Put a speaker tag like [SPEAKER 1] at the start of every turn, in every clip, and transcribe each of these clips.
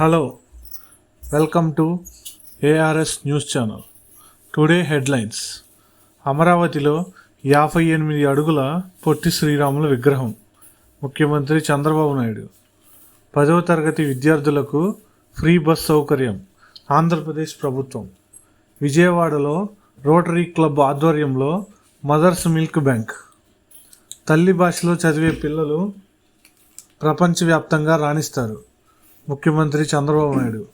[SPEAKER 1] Hello welcome to ARS news channel today headlines అమరావతిలో యాభై ఎనిమిది అడుగుల పొట్టి శ్రీరాములు విగ్రహం. ముఖ్యమంత్రి చంద్రబాబు నాయుడు. పదవ తరగతి విద్యార్థులకు ఫ్రీ బస్ సౌకర్యం. ఆంధ్రప్రదేశ్ ప్రభుత్వం. విజయవాడలో రోటరీ క్లబ్ ఆధ్వర్యంలో మదర్స్ మిల్క్ బ్యాంక్. తల్లి భాషలో చదివే పిల్లలు ప్రపంచవ్యాప్తంగా రాణిస్తారు. ముఖ్యమంత్రి చంద్రబాబు నాయుడు.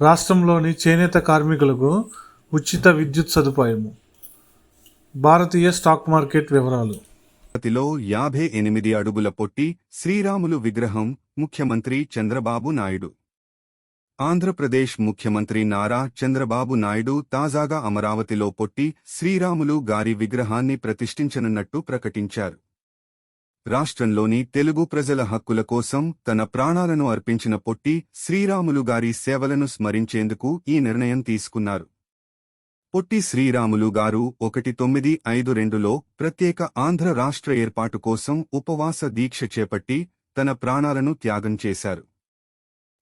[SPEAKER 1] రాష్ట్రంలోని చేనేత కార్మికులకు ఉచిత విద్యుత్ సదుపాయము. భారతీయ స్టాక్ మార్కెట్ వివరాలు.
[SPEAKER 2] తిలో యాభై ఎనిమిది అడుగుల పొట్టి శ్రీరాములు విగ్రహం ముఖ్యమంత్రి చంద్రబాబు నాయుడు. ఆంధ్రప్రదేశ్ ముఖ్యమంత్రి నారా చంద్రబాబు నాయుడు తాజాగా అమరావతిలో పొట్టి శ్రీరాములు గారి విగ్రహాన్ని ప్రతిష్ఠించనున్నట్టు ప్రకటించారు. రాష్ట్రంలోని తెలుగు ప్రజల హక్కుల కోసం తన ప్రాణాలను అర్పించిన పొట్టి శ్రీరాములు గారి సేవలను స్మరించేందుకు ఈ నిర్ణయం తీసుకున్నారు. పొట్టి శ్రీరాములు గారు ఒకటి తొమ్మిది ఐదు రెండులో ప్రత్యేక ఆంధ్ర రాష్ట్ర ఏర్పాటు కోసం ఉపవాస దీక్ష చేపట్టి తన ప్రాణాలను త్యాగం చేశారు.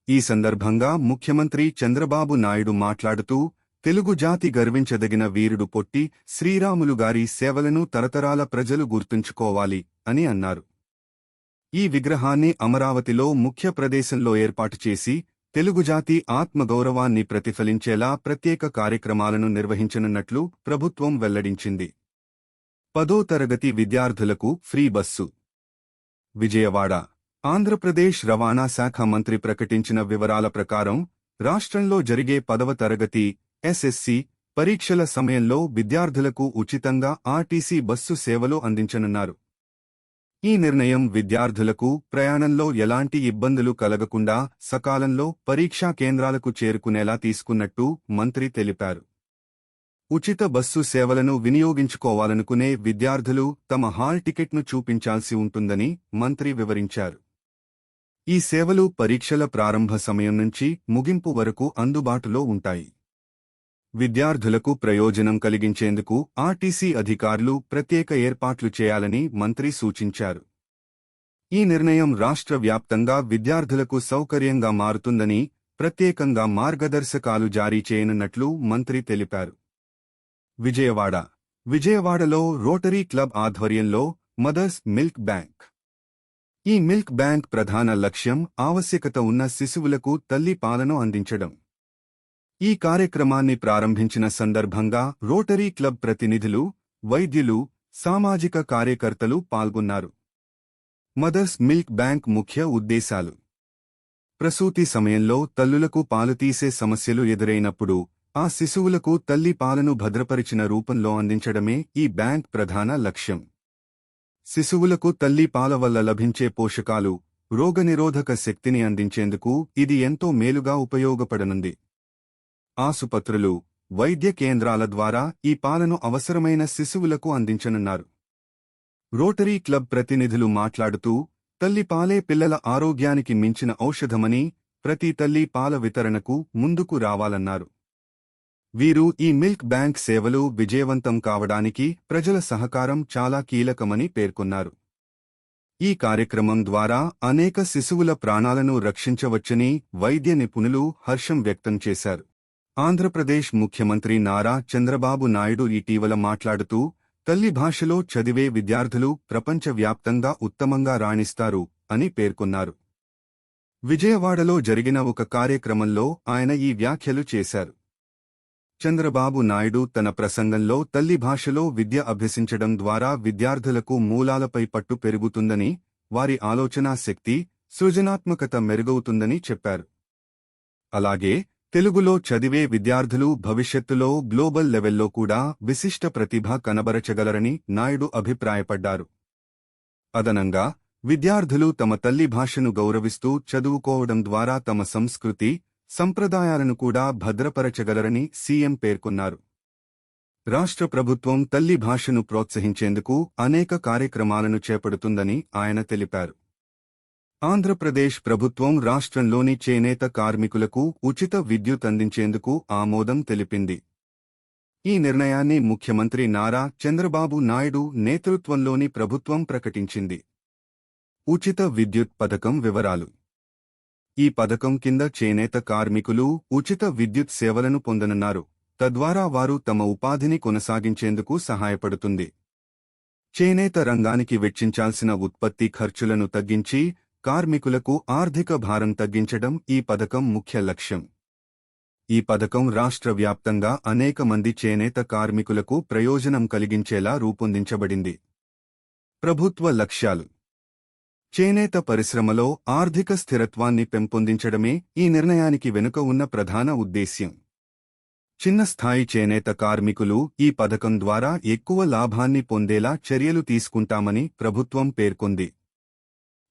[SPEAKER 2] ఈ సందర్భంగా ముఖ్యమంత్రి చంద్రబాబు నాయుడు మాట్లాడుతూ తెలుగు జాతి గర్వించదగిన వీరుడు పొట్టి శ్రీరాములు గారి సేవలను తరతరాల ప్రజలు గుర్తుంచుకోవాలి అని అన్నారు. ఈ విగ్రహాన్ని అమరావతిలో ముఖ్య ప్రదేశంలో ఏర్పాటు చేసి తెలుగు జాతి ఆత్మగౌరవాన్ని ప్రతిఫలించేలా ప్రత్యేక కార్యక్రమాలను నిర్వహించనున్నట్లు ప్రభుత్వం వెల్లడించింది. పదో తరగతి విద్యార్థులకు ఫ్రీ బస్సు. విజయవాడ. ఆంధ్రప్రదేశ్ రవాణా శాఖ మంత్రి ప్రకటించిన వివరాల ప్రకారం రాష్ట్రంలో జరిగే పదవ తరగతి ఎస్ఎస్సి పరీక్షల సమయంలో విద్యార్థులకు ఉచితంగా ఆర్టీసీ బస్సు సేవలు అందించనున్నారు. ఈ నిర్ణయం విద్యార్థులకు ప్రయాణంలో ఎలాంటి ఇబ్బందులు కలగకుండా సకాలంలో పరీక్షా కేంద్రాలకు చేరుకునేలా తీసుకున్నట్టు మంత్రి తెలిపారు. ఉచిత బస్సు సేవలను వినియోగించుకోవాలనుకునే విద్యార్థులు తమ హాల్ టికెట్ను చూపించాల్సి ఉంటుందని మంత్రి వివరించారు. ఈ సేవలు పరీక్షల ప్రారంభ సమయం నుంచి ముగింపు వరకు అందుబాటులో ఉంటాయి. విద్యార్థులకు ప్రయోజనం కలిగించేందుకు ఆర్టీసీ అధికారులు ప్రత్యేక ఏర్పాట్లు చేయాలని మంత్రి సూచించారు. ఈ నిర్ణయం రాష్ట్ర వ్యాప్తంగా విద్యార్థులకు సౌకర్యంగా మారుతుందని ప్రత్యేకంగా మార్గదర్శకాలు జారీ చేయనున్నట్లు మంత్రి తెలిపారు. విజయవాడ. విజయవాడలో రోటరీ క్లబ్ ఆధ్వర్యంలో మదర్స్ మిల్క్ బ్యాంక్. ఈ మిల్క్ బ్యాంక్ ప్రధాన లక్ష్యం ఆవశ్యకత ఉన్న శిశువులకు తల్లి పాలను అందించడం. ఈ కార్యక్రమాన్ని ప్రారంభించిన సందర్భంగా రోటరీ క్లబ్ ప్రతినిధులు వైద్యులు సామాజిక కార్యకర్తలు పాల్గొన్నారు. మదర్స్ మిల్క్ బ్యాంక్ ముఖ్య ఉద్దేశాలు. ప్రసూతి సమయంలో తల్లులకు పాలు తీసే సమస్యలు ఎదురైనప్పుడు ఆ శిశువులకు తల్లి పాలను భద్రపరిచిన రూపంలో అందించడమే ఈ బ్యాంక్ ప్రధాన లక్ష్యం. శిశువులకు తల్లి పాల వల్ల లభించే పోషకాలు రోగనిరోధక శక్తిని అందించేందుకు ఇది ఎంతో మేలుగా ఉపయోగపడనుంది. ఆసుపత్రులు వైద్య కేంద్రాల ద్వారా ఈ పాలను అవసరమైన శిశువులకు అందించనున్నారు. రోటరీ క్లబ్ ప్రతినిధులు మాట్లాడుతూ తల్లి పాలే పిల్లల ఆరోగ్యానికి మించిన ఔషధమని ప్రతి తల్లి పాల వితరణకు ముందుకు రావాలన్నారు. వీరు ఈ మిల్క్ బ్యాంక్ సేవలు విజయవంతం కావడానికి ప్రజల సహకారం చాలా కీలకమని పేర్కొన్నారు. ఈ కార్యక్రమం ద్వారా అనేక శిశువుల ప్రాణాలను రక్షించవచ్చని వైద్య నిపుణులు హర్షం వ్యక్తం చేశారు. ఆంధ్రప్రదేశ్ ముఖ్యమంత్రి నారా చంద్రబాబు నాయుడు ఇటీవల మాట్లాడుతూ తల్లి భాషలో చదివే విద్యార్థులు ప్రపంచవ్యాప్తంగా ఉత్తమంగా రాణిస్తారు అని పేర్కొన్నారు. విజయవాడలో జరిగిన ఒక కార్యక్రమంలో ఆయన ఈ వ్యాఖ్యలు చేశారు. చంద్రబాబు నాయుడు తన ప్రసంగంలో తల్లి భాషలో విద్య అభ్యసించడం ద్వారా విద్యార్థులకు మూలాలపై పట్టు పెరుగుతుందని వారి ఆలోచనా శక్తి సృజనాత్మకత మెరుగవుతుందని చెప్పారు. అలాగే తెలుగులో చదివే విద్యార్థులు భవిష్యత్తులో గ్లోబల్ లెవెల్లో కూడా విశిష్ట ప్రతిభ కనబరచగలరని నాయుడు అభిప్రాయపడ్డారు. అదనంగా విద్యార్థులు తమ తల్లి భాషను గౌరవిస్తూ చదువుకోవడం ద్వారా తమ సంస్కృతి సంప్రదాయాలను కూడా భద్రపరచగలరని సీఎం పేర్కొన్నారు. రాష్ట్ర ప్రభుత్వం తల్లి భాషను ప్రోత్సహించేందుకు అనేక కార్యక్రమాలను చేపడుతుందని ఆయన తెలిపారు. ఆంధ్రప్రదేశ్ ప్రభుత్వం రాష్ట్రంలోని చేనేత కార్మికులకు ఉచిత విద్యుత్ అందించేందుకు ఆమోదం తెలిపింది. ఈ నిర్ణయాన్ని ముఖ్యమంత్రి నారా చంద్రబాబు నాయుడు నేతృత్వంలోని ప్రభుత్వం ప్రకటించింది. ఉచిత విద్యుత్ పథకం వివరాలు. ఈ పథకం కింద చేనేత కార్మికులు ఉచిత విద్యుత్ సేవలను పొందనున్నారు. తద్వారా వారు తమ ఉపాధిని కొనసాగించేందుకు సహాయపడుతుంది. చేనేత రంగానికి వెచ్చించాల్సిన ఉత్పత్తి ఖర్చులను తగ్గించి కార్మికులకు ఆర్థిక భారం తగ్గించడం ఈ పథకం ముఖ్య లక్ష్యం. ఈ పథకం రాష్ట్ర వ్యాప్తంగా అనేక మంది చేనేత కార్మికులకు ప్రయోజనం కలిగించేలా రూపొందించబడింది. ప్రభుత్వ లక్ష్యాలు. చేనేత పరిశ్రమలో ఆర్థిక స్థిరత్వాన్ని పెంపొందించడమే ఈ నిర్ణయానికి వెనుక ఉన్న ప్రధాన ఉద్దేశ్యం. చిన్న స్థాయి చేనేత కార్మికులు ఈ పథకం ద్వారా ఎక్కువ లాభాన్ని పొందేలా చర్యలు తీసుకుంటామని ప్రభుత్వం పేర్కొంది.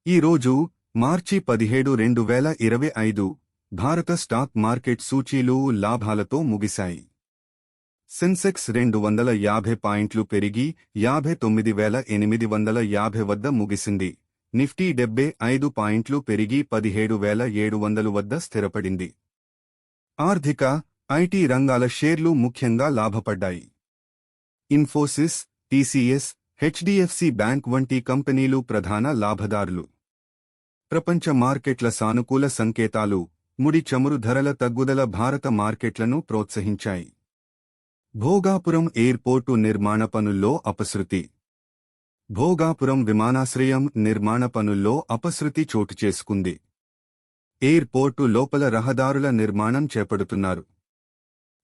[SPEAKER 2] ఈ రోజు మార్చి పదిహేడు రెండు వేల ఇరవై ఐదు భారత స్టాక్ మార్కెట్ సూచీలు లాభాలతో ముగిశాయి. సెన్సెక్స్ రెండు వందల యాభై పాయింట్లు పెరిగి యాభై తొమ్మిది వేల ఎనిమిది వందల యాభై వద్ద ముగిసింది. నిఫ్టీ డెబ్బై ఐదు పాయింట్లు పెరిగి పదిహేడు వేల ఏడు వందలు వద్ద స్థిరపడింది. ఆర్థిక ఐటీ రంగాల షేర్లు ముఖ్యంగా లాభపడ్డాయి. ఇన్ఫోసిస్ టీసీఎస్ హెచ్డిఎఫ్సి బ్యాంక్ వంటి కంపెనీలు ప్రధాన లాభదారులు. ప్రపంచ మార్కెట్ల సానుకూల సంకేతాలు ముడి చమురు ధరల తగ్గుదల భారత మార్కెట్లను ప్రోత్సహించాయి. భోగాపురం ఎయిర్పోర్టు నిర్మాణ పనుల్లో అపశృతి. భోగాపురం విమానాశ్రయం నిర్మాణ పనుల్లో అపశృతి చోటు చేసుకుంది. ఎయిర్పోర్టు లోపల రహదారుల నిర్మాణం చేపడుతున్నారు.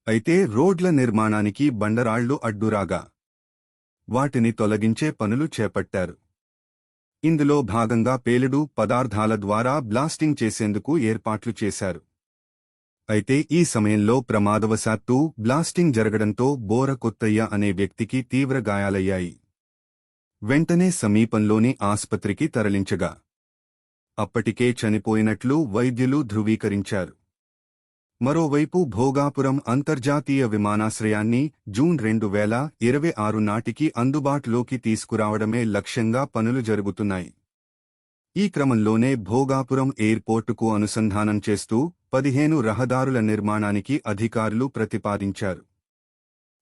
[SPEAKER 2] అయితే రోడ్ల నిర్మాణానికి బండరాళ్ళు అడ్డురాగా. వాటిని తొలగించే పనులు చేపట్టారు. ఇందులో భాగంగా పేలుడు పదార్థాల ద్వారా బ్లాస్టింగ్ చేసేందుకు ఏర్పాట్లు చేశారు. అయితే ఈ సమయంలో ప్రమాదవశాత్తు బ్లాస్టింగ్ జరగడంతో బోర కొత్తయ్య అనే వ్యక్తికి తీవ్ర గాయాలయ్యాయి. వెంటనే సమీపంలోని ఆస్పత్రికి తరలించగా. అప్పటికే చనిపోయినట్లు వైద్యులు ధృవీకరించారు. మరోవైపు భోగాపురం అంతర్జాతీయ విమానాశ్రయాన్ని జూన్ రెండు వేల ఇరవై ఆరు నాటికి అందుబాటులోకి తీసుకురావడమే లక్ష్యంగా పనులు జరుగుతున్నాయి. ఈ క్రమంలోనే భోగాపురం ఎయిర్పోర్టుకు అనుసంధానం చేస్తూ పదిహేను రహదారుల నిర్మాణానికి అధికారులు ప్రతిపాదించారు.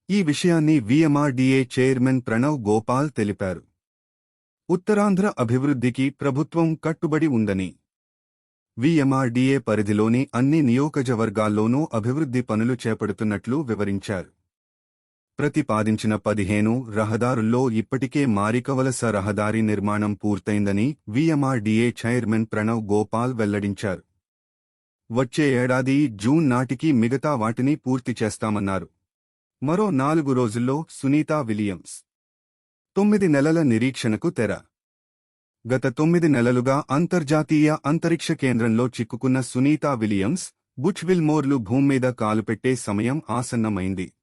[SPEAKER 2] ఈ విషయాన్ని విఎంఆర్డీఏ చైర్మన్ ప్రణవ్ గోపాల్ తెలిపారు. ఉత్తరాంధ్ర అభివృద్ధికి ప్రభుత్వం కట్టుబడి ఉందని వీఎంఆర్డీఏ పరిధిలోని అన్ని నియోజకవర్గాల్లోనూ అభివృద్ధి పనులు చేపడుతున్నట్లు వివరించారు. ప్రతిపాదించిన పదిహేను రహదారుల్లో ఇప్పటికే మారికవలస రహదారి నిర్మాణం పూర్తయిందని వీఎంఆర్డీఏ చైర్మన్ ప్రణవ్ గోపాల్ వెల్లడించారు. వచ్చే ఏడాది జూన్ నాటికి మిగతా వాటిని పూర్తి చేస్తామన్నారు. మరో నాలుగు రోజుల్లో సునీతా విలియమ్స్ తొమ్మిది నెలల నిరీక్షణకు తెర గత తొమ్మిది నెలలుగా అంతర్జాతీయ అంతరిక్ష కేంద్రంలో చిక్కుకున్న సునీతా విలియమ్స్ బుచ్ విల్మోర్లు భూమ్మీద కాలుపెట్టే సమయం ఆసన్నమైంది.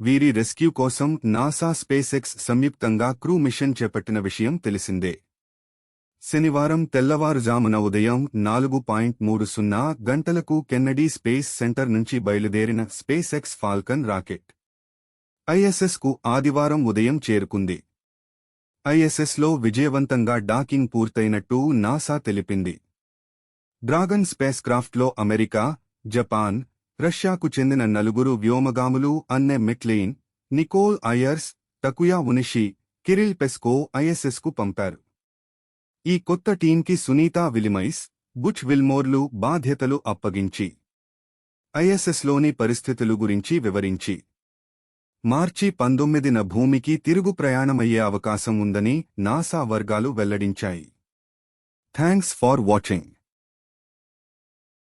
[SPEAKER 2] వీరి రెస్క్యూ కోసం నాసా స్పేసెక్స్ సంయుక్తంగా క్రూ మిషన్ చేపట్టిన విషయం తెలిసిందే. శనివారం తెల్లవారుజామున ఉదయం నాలుగు పాయింట్ మూడు సున్నా గంటలకు కెన్నడీ స్పేస్ సెంటర్ నుంచి బయలుదేరిన స్పేస్ ఎక్స్ ఫాల్కన్ రాకెట్. ఐఎస్ఎస్కు ఆదివారం ఉదయం చేరుకుంది. ఐఎస్ఎస్లో విజయవంతంగా డాకింగ్ పూర్తయినట్టు నాసా తెలిపింది. డ్రాగన్ స్పేస్ క్రాఫ్ట్లో అమెరికా జపాన్ రష్యాకు చెందిన నలుగురు వ్యోమగాములు Anne McClain Nicole Ayers Takuya Onishi Kirill Peskov ఐఎస్ఎస్కు పంపారు. ఈ కొత్త టీంకి సునీతా విలిమైస్ బుచ్ విల్మోర్లు బాధ్యతలు అప్పగించి ఐఎస్ఎస్లోని పరిస్థితులు గురించి వివరించి మార్చి పంతొమ్మిదిన భూమికి తిరుగు ప్రయాణమయ్యే అవకాశం ఉందని నాసా వర్గాలు వెల్లడించాయి. Thanks for watching.